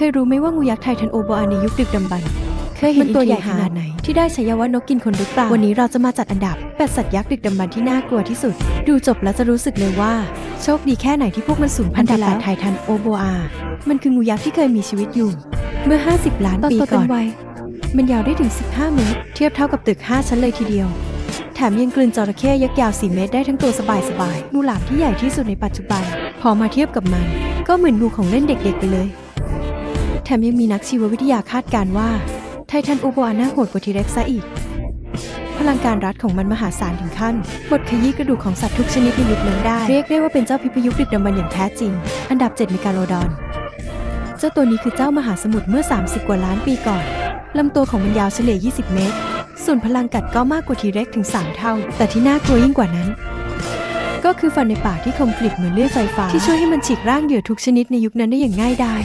เคยรู้ไหมว่างูยักษ์ไททันโอโบอาในยุคดึกดำบรรพ์เคยเห็นมันตัวใหญ่อินเทรียขนาดไหน ที่ได้ฉายาว่านกกินคนหรือเปล่า วันนี้เราจะมาจัดอันดับแปดสัตว์ยักษ์ดึกดำบรรพ์ที่น่ากลัวที่สุด ดูจบแล้วจะรู้สึกเลยว่า โชคดีแค่ไหนที่พวกมันสูญพันธุ์ไปแล้วไททันโอโบอา มันคืองูยักษ์ที่เคยมีชีวิตอยู่ เมื่อ 50 ล้านปีก่อนมันยาวได้ถึง 15 เมตร เทียบเท่ากับตึก 5 ชั้นเลยทีเดียว แถมยังกลืนจระเข้ยักษ์ยาว 4 เมตรได้ทั้งตัวสบายๆงูหลามที่ใหญ่ที่สุดในปัจจุบัน พอมาเทียบกับมัน ก็เหมือนงูของเล่นเด็ก ๆ ไปเลย แถมยังมีนักชีววิทยาคาดการ์ว่า ไททันโอโบอาน่าโหดกว่าทีเร็กซ์ซะอีก พลังการรัดของมันมหาศาลถึงขั้นบดขยี้กระดูกของสัตว์ทุกชนิดในยุคนั้นได้ เรียกได้ว่าเป็นเจ้าพิพยุคดึกดำบรรพ์อย่างแท้จริง อันดับ7เมกาโลดอน เจ้าตัวนี้คือเจ้ามหาสมุทรเมื่อ 30 กว่าล้านปีก่อนลำตัวของมันยาวเฉลี่ย 20 เมตร ส่วนพลังกัดก็มากกว่าทีเร็กซ์ถึง 3 เท่า แต่ที่น่ากลัวยิ่งกว่านั้น ก็คือฟันในปากที่คมกริบเหมือนเลื่อยไฟฟ้า ที่ช่วยให้มันฉีกร่างเหยื่อทุกชนิดในยุคนั้นได้อย่างง่ายดาย